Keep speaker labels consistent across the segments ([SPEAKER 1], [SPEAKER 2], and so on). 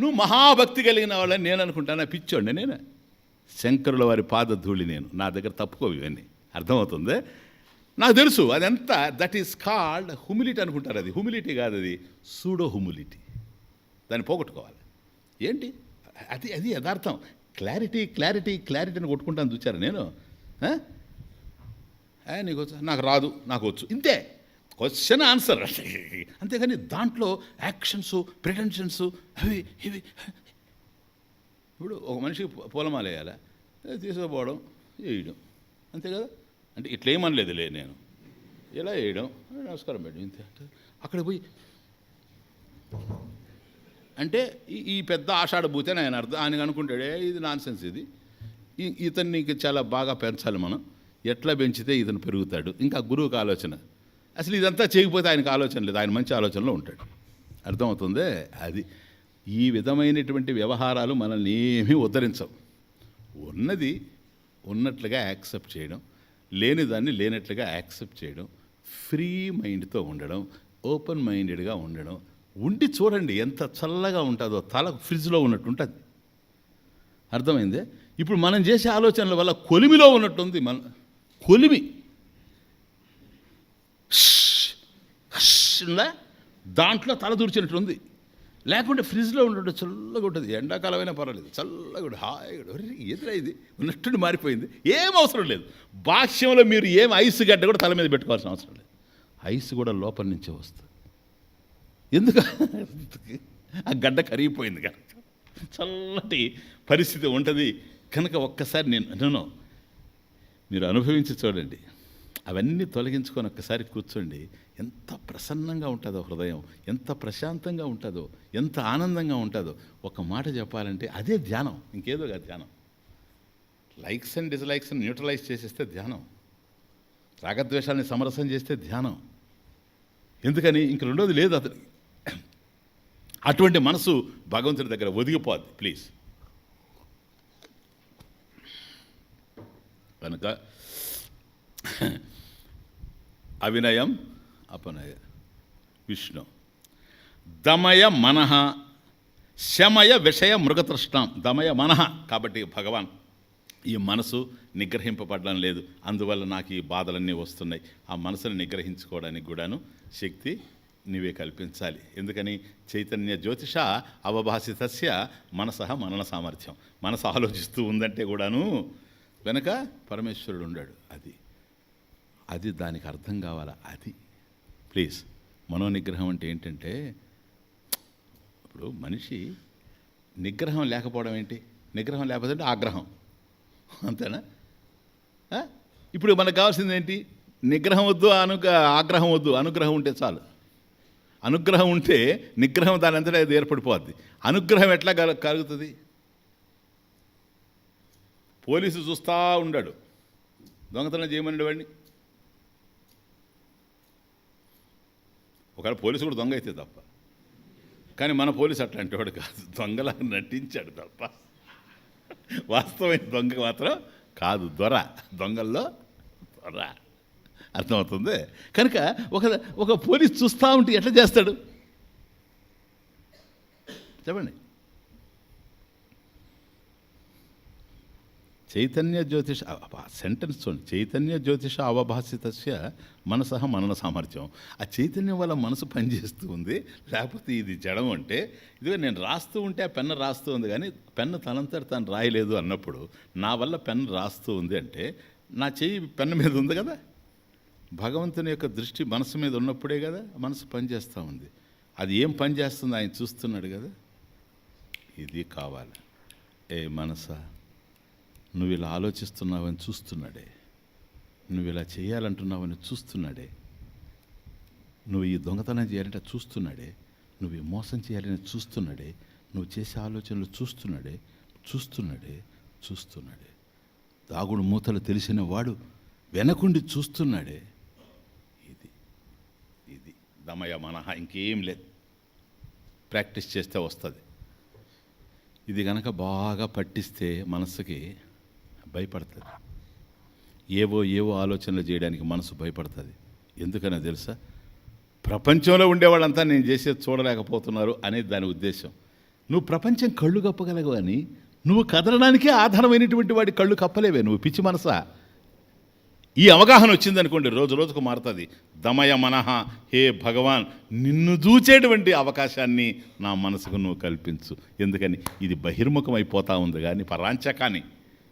[SPEAKER 1] నువ్వు మహాభక్తి కలిగిన వాళ్ళని నేను అనుకుంటాను? పిచ్చోండి నేను. శంకరుల వారి పాదధూళి నేను. నా దగ్గర తప్పుకోవు ఇవన్నీ. అర్థమవుతుంది? నాకు తెలుసు అదంతా దట్ ఈస్ కాల్డ్ హ్యూమిలిటీ అనుకుంటారు అది. హ్యూమిలిటీ కాదు అది. సూడో హ్యూమిలిటీ దాన్ని పోగొట్టుకోవాలి. ఏంటి? అది అది యథార్థం. క్లారిటీ క్లారిటీ క్లారిటీ అని కొట్టుకుంటాను చూచారు నేను? నీకు నాకు రాదు నాకు వచ్చు. ఇంతే. క్వశ్చన్ ఆన్సర్ అంతేగాని దాంట్లో యాక్షన్స్ ప్రిటెన్షన్స్ అవి ఇవి. ఇప్పుడు ఒక మనిషికి పూలమాల వేయాలా? తీసుకుపోవడం వేయడం. అంతే కదా? అంటే ఇట్లేమనలేదులే నేను. ఇలా వేయడం నమస్కారం మేడం ఇంతే. అంటే అక్కడ పోయి అంటే ఈ ఈ పెద్ద ఆషాఢ ఆయన అర్థం ఆయన అనుకుంటాడే ఇది నాన్సెన్స్ ఇది. ఇతన్ని ఇంకా చాలా బాగా పెంచాలి మనం. ఎట్లా పెంచితే ఇతను పెరుగుతాడు? ఇంకా గురువుకి ఆలోచన. అసలు ఇదంతా చేయకపోతే ఆయనకు ఆలోచన లేదు. ఆయన మంచి ఆలోచనలో ఉంటాడు. అర్థమవుతుంది? అది ఈ విధమైనటువంటి వ్యవహారాలు మనల్ని ఏమీ ఉద్ధరించవు. ఉన్నది ఉన్నట్లుగా యాక్సెప్ట్ చేయడం లేని దాన్ని లేనట్లుగా యాక్సెప్ట్ చేయడం ఫ్రీ మైండ్తో ఉండడం ఓపెన్ మైండెడ్గా ఉండడం ఉండి చూడండి ఎంత చల్లగా ఉంటుందో తల ఫ్రిడ్జ్లో ఉన్నట్టు ఉంటుంది అర్థమైందే? ఇప్పుడు మనం చేసే ఆలోచనల వల్ల కొలిమిలో ఉన్నట్టుంది మన కొలిమి. ఉందా? దాంట్లో తల దూర్చినట్టుంది. లేకుంటే ఫ్రిడ్జ్లో ఉండడం చల్లగా ఉంటుంది. ఎండాకాలమైనా పర్వాలేదు. చల్లగా ఉంటుంది హాయిగా ఎదురా ఇది? ఉన్నట్టుండి మారిపోయింది. ఏం అవసరం లేదు. భాష్యంలో మీరు ఏం ఐస్ గడ్డ కూడా తల మీద పెట్టుకోవాల్సిన అవసరం లేదు. ఐస్ కూడా లోపల నుంచే వస్తుంది. ఎందుకు? ఆ గడ్డ కరిగిపోయింది కనుక చల్లటి పరిస్థితి ఉంటుంది. కనుక ఒక్కసారి నేను నేను మీరు అనుభవించి చూడండి. అవన్నీ తొలగించుకొని ఒక్కసారి కూర్చోండి. ఎంత ప్రసన్నంగా ఉంటుందో హృదయం ఎంత ప్రశాంతంగా ఉంటుందో ఎంత ఆనందంగా ఉంటుందో. ఒక మాట చెప్పాలంటే అదే ధ్యానం ఇంకేదో కాదు ధ్యానం. లైక్స్ అండ్ డిస్లైక్స్ న్యూట్రలైజ్ చేసేస్తే ధ్యానం. రాగద్వేషాలని సమరసం చేస్తే ధ్యానం. ఎందుకని? ఇంక రెండోది లేదు అతను. అటువంటి మనసు భగవంతుడి దగ్గర ఒదిగిపోద్ది ప్లీజ్. కనుక అవినయం అపనయ. విష్ణు. దమయ మనః. శమయ విషయ మృగతృష్ణం. దమయ మనః. కాబట్టి భగవాన్ ఈ మనసు నిగ్రహింపబడడం లేదు. అందువల్ల నాకు ఈ బాధలన్నీ వస్తున్నాయి. ఆ మనసుని నిగ్రహించుకోవడానికి కూడాను శక్తి నీవే కల్పించాలి. ఎందుకని? చైతన్య జ్యోతిష అవభాసితస్య మనస మనన సామర్థ్యం. మనసు ఆలోచిస్తూ ఉందంటే కూడాను వెనక పరమేశ్వరుడు ఉండాడు. అది అది దానికి అర్థం కావాలా? అది. ప్లీజ్. మనోనిగ్రహం అంటే ఏంటంటే ఇప్పుడు మనిషి నిగ్రహం లేకపోవడం ఏంటి? నిగ్రహం లేకపోతే ఆగ్రహం. అంతేనా? ఇప్పుడు మనకు కావాల్సింది ఏంటి? నిగ్రహం వద్దు అనుగ్ర ఆగ్రహం వద్దు. అనుగ్రహం ఉంటే చాలు. అనుగ్రహం ఉంటే నిగ్రహం దాని అంతటా అది ఏర్పడిపోద్ది. అనుగ్రహం ఎట్లా కలు కలుగుతుంది? పోలీసు చూస్తూ ఉండాడు. దొంగతనం చేయమని వాడిని. ఒకవేళ పోలీసు కూడా దొంగ అయితే తప్ప. కానీ మన పోలీసు అట్లాంటి వాడు కాదు. దొంగలా నటించాడు తప్ప. వాస్తవమైన దొంగ మాత్రం కాదు. దొర. దొంగల్లో దొర. అర్థమవుతుంది? కనుక ఒక ఒక పోలీస్ చూస్తూ ఉంటే ఎట్లా చేస్తాడు? చెప్పండి. చైతన్య జ్యోతిష సెంటెన్స్ చూడండి. చైతన్య జ్యోతిష అవభాసితస్య మనసహ మనన సామర్థ్యం. ఆ చైతన్యం వల్ల మనసు పనిచేస్తూ ఉంది. లేకపోతే ఇది జడం అంటే ఇదిగో నేను రాస్తూ ఉంటే ఆ పెన్ను రాస్తూ ఉంది కానీ పెన్ను తనంతట తను రాయలేదు అన్నప్పుడు నా వల్ల పెన్ను రాస్తూ ఉంది అంటే నా చెయ్యి పెన్ను మీద ఉంది కదా? భగవంతుని యొక్క దృష్టి మనసు మీద ఉన్నప్పుడే కదా మనసు పనిచేస్తూ ఉంది. అది ఏం పనిచేస్తుంది ఆయన చూస్తున్నాడు కదా? ఇది కావాలి. ఏ మనసా? నువ్వు ఇలా ఆలోచిస్తున్నావని చూస్తున్నాడే. నువ్వు ఇలా చేయాలంటున్నావని చూస్తున్నాడే. నువ్వు ఈ దొంగతనం చేయాలంటే చూస్తున్నాడే. నువ్వు ఈ మోసం చేయాలని చూస్తున్నాడే. నువ్వు చేసే ఆలోచనలు చూస్తున్నాడే. చూస్తున్నాడే. చూస్తున్నాడే. దాగుడు మూతలు తెలిసిన వాడు వెనకుండి చూస్తున్నాడే. ఇది ఇది దమయ మనహ ఇంకేం లేదు. ప్రాక్టీస్ చేస్తే వస్తుంది. ఇది గనక బాగా పట్టిస్తే మనసుకి భయపడుతుంది. ఏవో ఏవో ఆలోచనలు చేయడానికి మనసు భయపడుతుంది. ఎందుకనో తెలుసా? ప్రపంచంలో ఉండేవాళ్ళంతా నేను చేసేది చూడలేకపోతున్నారు అనేది దాని ఉద్దేశం. నువ్వు ప్రపంచం కళ్ళు కప్పగలవు అని నువ్వు కదలడానికే ఆధారమైనటువంటి వాడి కళ్ళు కప్పలేవే నువ్వు పిచ్చి మనసా? ఈ అవగాహన వచ్చిందనుకోండి రోజు రోజుకు మారుతుంది. దమయ మనహ హే భగవాన్ నిన్ను చూచేటువంటి అవకాశాన్ని నా మనసుకు నువ్వు కల్పించు. ఎందుకని? ఇది బహిర్ముఖమైపోతా ఉంది కానీ పరాంచకాని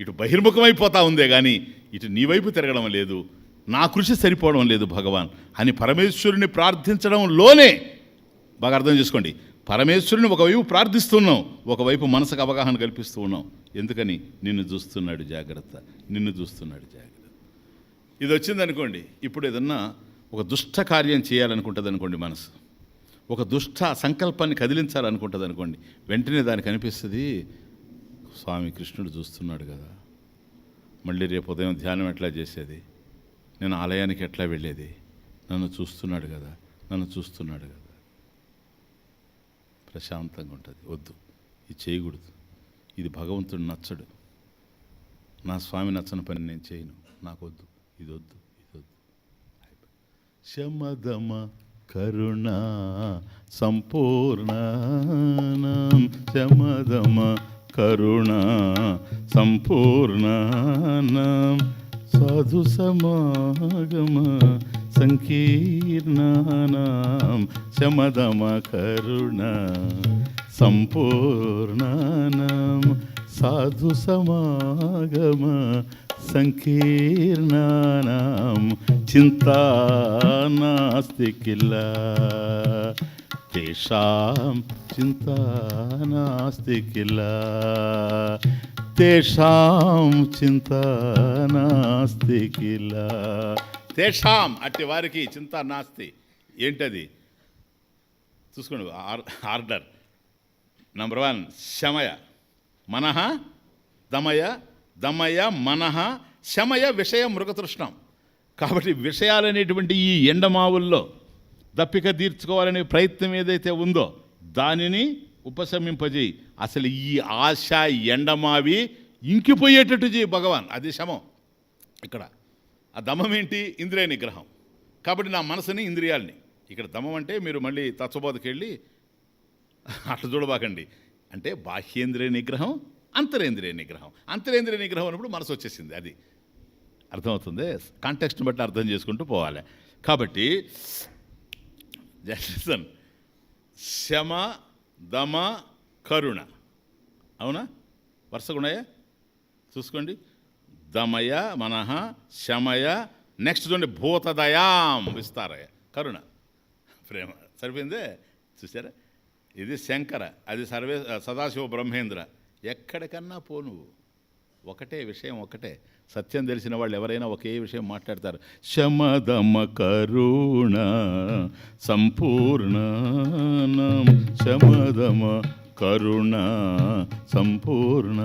[SPEAKER 1] ఇటు బహిర్ముఖమైపోతా ఉందే కానీ ఇటు నీ వైపు తిరగడం లేదు నా కృషి సరిపోవడం లేదు భగవాన్. అని పరమేశ్వరుని ప్రార్థించడంలోనే బాగా అర్థం చేసుకోండి. పరమేశ్వరుని ఒకవైపు ప్రార్థిస్తున్నాం ఒకవైపు మనసుకు అవగాహన కల్పిస్తూ ఉన్నాం. ఎందుకని? నిన్ను చూస్తున్నాడు జాగ్రత్త నిన్ను చూస్తున్నాడు జాగ్రత్త. ఇది వచ్చిందనుకోండి ఇప్పుడు ఏదన్నా ఒక దుష్ట కార్యం చేయాలనుకుంటుంది అనుకోండి మనసు. ఒక దుష్ట సంకల్పాన్ని కదిలించాలనుకుంటుంది అనుకోండి వెంటనే దానికి అనిపిస్తుంది స్వామి కృష్ణుడు చూస్తున్నాడు కదా. మళ్ళీ రేపు ఉదయం ధ్యానం ఎట్లా చేసేది? నేను ఆలయానికి ఎట్లా వెళ్ళేది? నన్ను చూస్తున్నాడు కదా. నన్ను చూస్తున్నాడు కదా. ప్రశాంతంగా ఉంటుంది. వద్దు. ఇది చేయకూడదు. ఇది భగవంతుడు నచ్చడు. నా స్వామి నచ్చని పని నేను చేయను. నాకు వద్దు. ఇది వద్దు. ఇది వద్దు. శమదమ కరుణ సంపూర్ణ శమదమ కరుణ సంపూర్ణం సాధు సమాగమ సంకీర్ణానాం శమదమ కరుణ సంపూర్ణానాం సాధు సమాగమ సంకీర్ణానాం చింతా నాస్తి కిల తేషాం చింతా నాస్తి కిల తేషాం చింతా నాస్తి కిల తేషాం అట్టి వారికి చింత నాస్తి ఏంటది? చూసుకోండి ఆర్ ఆర్డర్. నంబర్ వన్ శమయ. మనహ దమయ దమయ మనహ శమయ విషయ మృగతృష్ణం. కాబట్టి విషయాలనేటువంటి ఈ ఎండమావుల్లో దప్పిక తీర్చుకోవాలనే ప్రయత్నం ఏదైతే ఉందో దానిని ఉపశమింపజేయి. అసలు ఈ ఆశ ఎండమావి ఇంకిపోయేటట్టు చేయి భగవాన్. అది శమం. ఇక్కడ. ఆ దమం ఏంటి? ఇంద్రియ నిగ్రహం. కాబట్టి నా మనసుని ఇంద్రియాలని. ఇక్కడ దమం అంటే మీరు మళ్ళీ తత్వబోధకి వెళ్ళి అట్లా చూడబాకండి. అంటే బాహ్యేంద్రియ నిగ్రహం అంతరేంద్రియ నిగ్రహం. అంతరేంద్రియ నిగ్రహం అన్నప్పుడు మనసు వచ్చేసింది అది. అర్థమవుతుంది? కాంటెక్స్ట్ని బట్టి అర్థం చేసుకుంటూ పోవాలి. కాబట్టి జస్టిసన్ శమ దమ కరుణ. అవునా? వరుసగా ఉన్నాయా చూసుకోండి. దమయ మనహ శమయ నెక్స్ట్ చూడండి భూతదయాం విస్తారయ. కరుణ. ప్రేమ. సరిపోయిందే? చూసారా ఇది శంకర. అది సర్వే సదాశివ బ్రహ్మేంద్ర. ఎక్కడికన్నా పో నువ్వు. ఒకటే విషయం ఒకటే. సత్యం తెలిసిన వాళ్ళు ఎవరైనా ఒకే విషయం మాట్లాడతారు. శమదమ కరుణ సంపూర్ణ శమదమ కరుణ సంపూర్ణ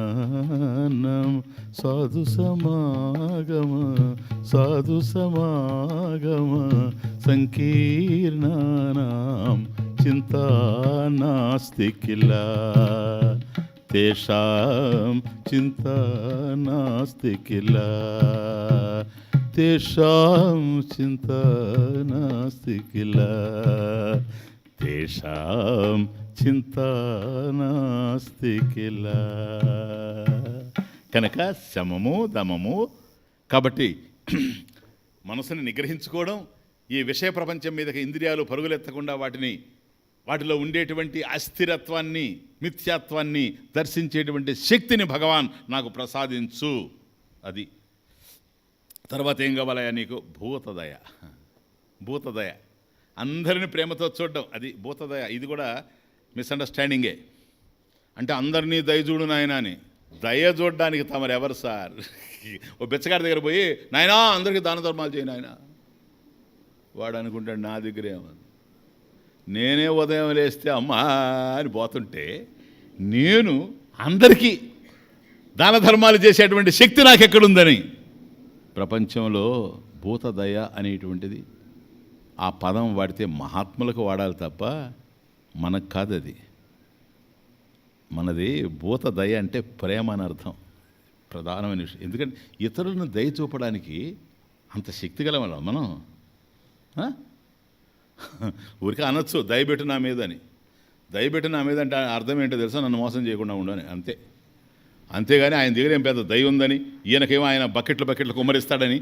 [SPEAKER 1] సాధు సమాగమ సాధు సమాగమ సంకీర్ణానాం. చింతా నాస్తి కిలా తేషాం చింతా నాస్తి కిల. తేషాం చింతా నాస్తి కిల. తేషాం చింతా నాస్తి కిల. కనుక శమము దమము కాబట్టి మనసుని నిగ్రహించుకోవడం ఈ విషయ ప్రపంచం మీదకి ఇంద్రియాలు పరుగులెత్తకుండా వాటిని వాటిలో ఉండేటువంటి అస్థిరత్వాన్ని మిథ్యాత్వాన్ని దర్శించేటువంటి శక్తిని భగవాన్ నాకు ప్రసాదించు. అది. తర్వాత ఏం కావాలయా నీకు? భూతదయ. భూతదయ. అందరిని ప్రేమతో చూడడం. అది భూతదయ. ఇది కూడా మిస్అండర్స్టాండింగే అంటే అందరినీ దయ చూడు నాయనా అని దయ చూడడానికి తమరు ఎవరు సార్? ఓ బిచ్చగారి దగ్గర పోయి నాయనా అందరికీ దాన ధర్మాలు చేయి నాయన. వాడు అనుకుంటాడు నా దగ్గరే ఏమని నేనే ఉదయం లేస్తే అమ్మా అని పోతుంటే నేను అందరికీ దాన ధర్మాలు చేసేటువంటి శక్తి నాకు ఎక్కడుందని ప్రపంచంలో భూతదయ అనేటువంటిది ఆ పదం వాడితే మహాత్ములకు వాడాలి తప్ప మనకు కాదు అది మనది భూత దయ అంటే ప్రేమ అని అర్థం. ప్రధానమైన విషయం. ఎందుకంటే ఇతరులను దయ చూపడానికి అంత శక్తి గలవాళ్ళం మనం. ఊరికే అనొచ్చు దయబెట్టు నా మీద అని దయపెట్టి నా మీద అంటే అర్థం ఏంటో తెలుసా? నన్ను మోసం చేయకుండా ఉండని అంతే. అంతేగాని ఆయన దగ్గర ఏం పెద్ద దయ ఉందని ఈయనకేమో ఆయన బకెట్లు బకెట్లు కుమ్మరిస్తాడని